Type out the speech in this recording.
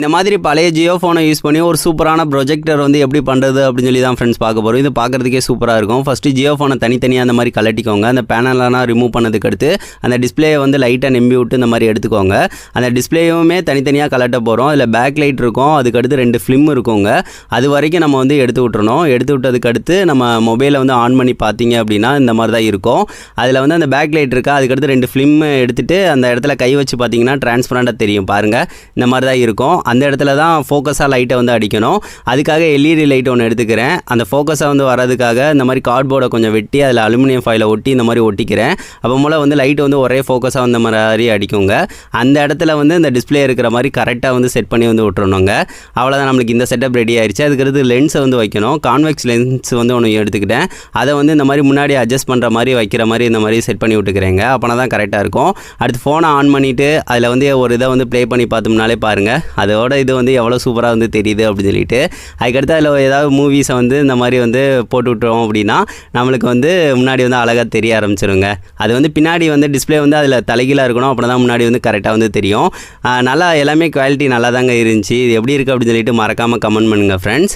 இந்த மாதிரி பழைய ஜியோ ஃபோனை யூஸ் பண்ணி ஒரு சூப்பரான ப்ரொஜெக்டர் வந்து எப்படி பண்ணுறது அப்படின்னு சொல்லி தான் ஃப்ரெண்ட்ஸ் பார்க்க போகிறோம் இது பார்க்குறதுக்கே சூப்பராக இருக்கும். ஃபஸ்ட்டு ஜியோ ஃபோனை தனித்தனியாக அந்த மாதிரி கலட்டிக்கோங்க அந்த பேனலெலாம் ரிமூவ் பண்ணதுக்கு அடுத்து அந்த டிஸ்பிளேயை வந்து லைட்டாக நம்பி விட்டு இந்த மாதிரி எடுத்துக்கோங்க. அந்த டிஸ்பிளேயுமே தனித்தனியாக கலட்ட போகிறோம் அதில் பேக் லைட் இருக்கும் அதுக்கடுத்து ரெண்டு ஃபிலிம் இருக்குங்க. அது வரைக்கும் நம்ம வந்து எடுத்து விட்டுறணும். எடுத்து விட்டதுக்கு அடுத்து நம்ம மொபைலை வந்து ஆன் பண்ணி பார்த்தீங்க அப்படின்னா இந்த மாதிரி தான் இருக்கும். அதில் வந்து அந்த பேக் லைட் இருக்கா அதுக்கடுத்து ரெண்டு ஃபிலிம் எடுத்துகிட்டு அந்த இடத்துல கை வச்சு பார்த்தீங்கன்னா டிரான்ஸ்பரண்ட்டாக தெரியும். பாருங்கள் இந்த மாதிரி தான் இருக்கும். அந்த இடத்துல தான் ஃபோக்கஸாக லைட்டை வந்து அடிக்கணும். அதுக்காக எல்இடி லைட் ஒன்று எடுத்துக்கிறேன். அந்த ஃபோக்கஸாக வந்து வரதுக்காக இந்த மாதிரி கார்ட்போர்டை கொஞ்சம் வெட்டி அதில் அலுமினியம் ஃபைலை ஒட்டி இந்த மாதிரி ஒட்டிக்கிறேன். அப்போ மூலம் வந்து லைட் வந்து ஒரே ஃபோக்கஸாக வந்த மாதிரி அடிக்குங்க. அந்த இடத்துல வந்து இந்த டிஸ்பிளே இருக்கிற மாதிரி கரெக்டாக வந்து செட் பண்ணி வந்து விட்டுறணுங்க. அவ்வளோதான் நம்மளுக்கு இந்த செட்டப் ரெடி ஆயிடுச்சு அதுக்கிறது லென்ஸை வந்து வைக்கணும். கான்வெக்ஸ் லென்ஸ் வந்து ஒன்று எடுத்துக்கிட்டேன். அதை வந்து இந்த மாதிரி முன்னாடி அட்ஜஸ்ட் பண்ணுற மாதிரி வைக்கிற மாதிரி இந்த மாதிரி செட் பண்ணி விட்டுக்கிறேங்க. அப்போனா தான் கரெக்டாக இருக்கும். அடுத்து ஃபோனை ஆன் பண்ணிவிட்டு அதில் வந்து ஒரு இதை வந்து ப்ளே பண்ணி பார்த்தோம்னாலே பாருங்கள் அது அதோட இது வந்து எவ்வளோ சூப்பராக வந்து தெரியுது அப்படின்னு சொல்லிட்டு அதுக்கடுத்து அதில் ஏதாவது மூவிஸை வந்து இந்த மாதிரி வந்து போட்டு விட்டுறோம் அப்படின்னா நம்மளுக்கு வந்து முன்னாடி வந்து அழகாக தெரிய ஆரம்பிச்சிருங்க. அது வந்து பின்னாடி வந்து டிஸ்பிளே வந்து அதில் தலைகீழாக இருக்கணும் அப்படி தான் முன்னாடி வந்து கரெக்டாக வந்து தெரியும். நல்லா எல்லாமே குவாலிட்டி நல்லா தாங்க இருந்துச்சு. இது எப்படி இருக்குது அப்படின்னு சொல்லிட்டு மறக்காமல் கமெண்ட் பண்ணுங்கள் ஃப்ரெண்ட்ஸ்